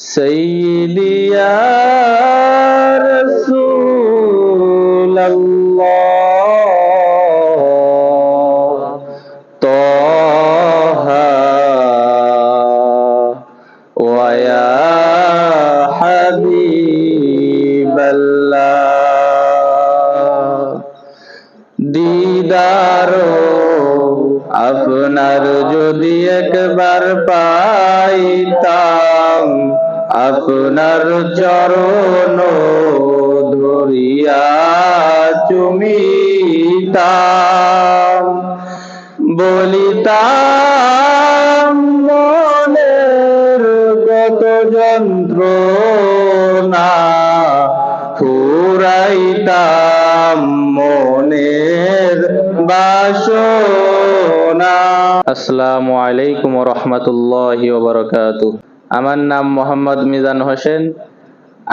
سيدي يا رسول الله طه ويا حبيب الله দিদার আপনার যদি একবার পাইতাম আপনার চরণ ধরিয়া চুমিতাম, বলিতাম, মনের কত যন্ত্রণা ফুরাইতাম মনের বাসনা। আসসালামু আলাইকুম রহমতুল্লাহি ওবরাকাতু আমার নাম মোহাম্মদ মিজান হোসেন।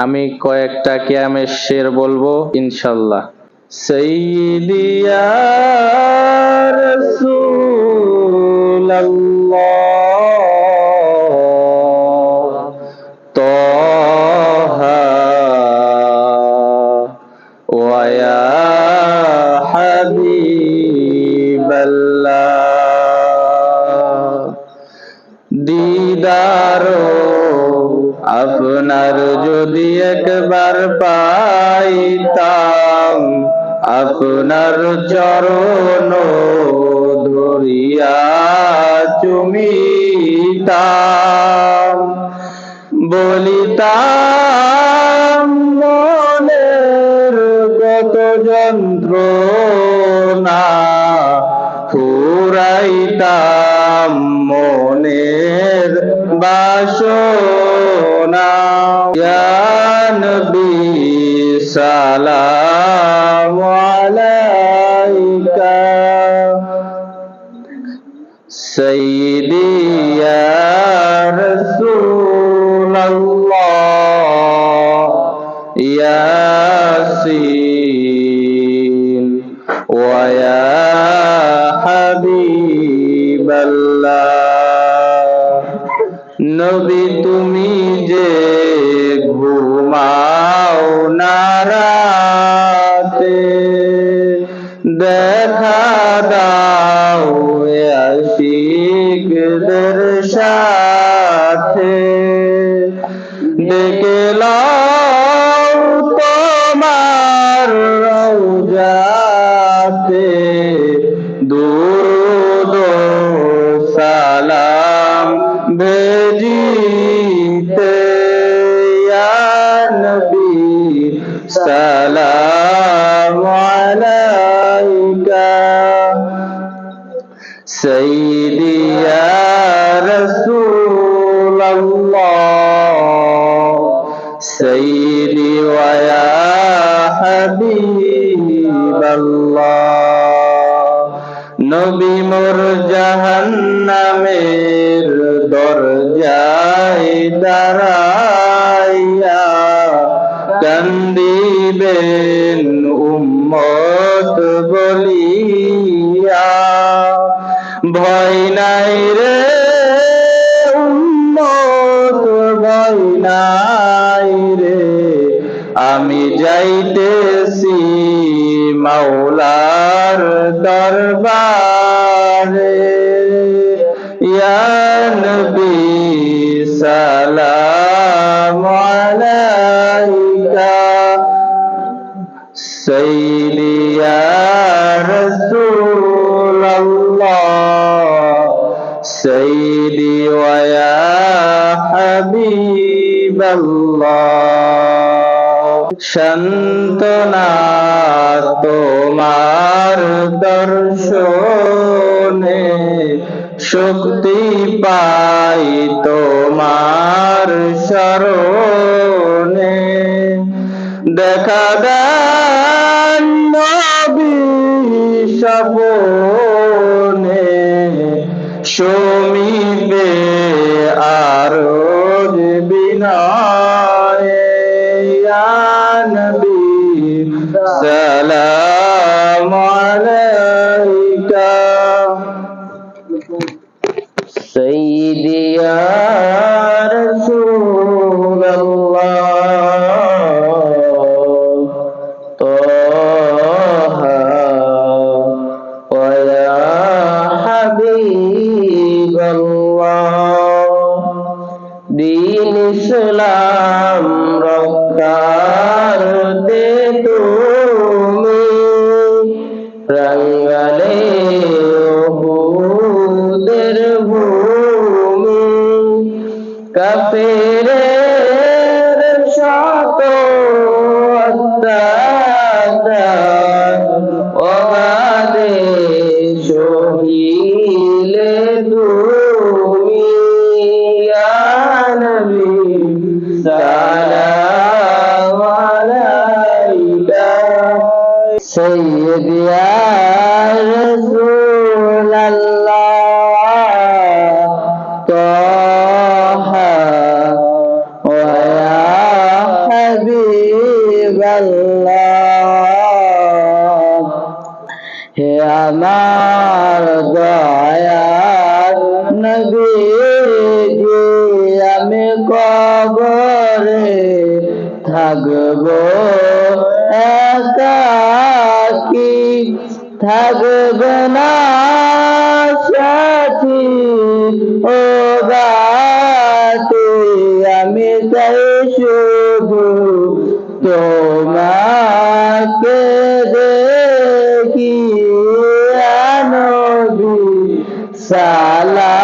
আমি কয়েকটা কিয়ামের শের বলব ইনশাল্লাহ। সেইলিয়া ইয়া আপনার যদি একবার পাইতাম আপনার চরণ ধরিয়া চুমিতাম। বলিতাম মনের কত যন্ত্র না ফুরাইতাম শোনাও নবী সালাম আলাইকা। সাইয়্যিদিয়া রাসূলুল্লাহ। ইয়া ঘুমাও না রাতে দেখা দাও আশিকদের সাথে। ডেকে তোমার রওজাতে দুরুদ সালাম ভেজিতে يا رسول الله سيدي ويا حبيب الله নবী মোর জাহান্নামের দরজায় দাঁড়াইয়া কান্দিবেন উম্মত বলিয়া ভয় নাই রে, উম্মত ভয় নাই রে। আমি যাইতেছি মাওলার দরবারে। ইয়া নবী, সালাম আলাইকা। সেই হাবিবাল্লাহ। সন্তনা তোমার দর্শনে শক্তি পাই তোমার শরণে। দেখা দেন নবী সপনে শো سيدي يا আমার দয়ার নবীজি আমি কবরে থাকব একাকি থাকব না সাথী। ও গাতি আমি শুধু Salah.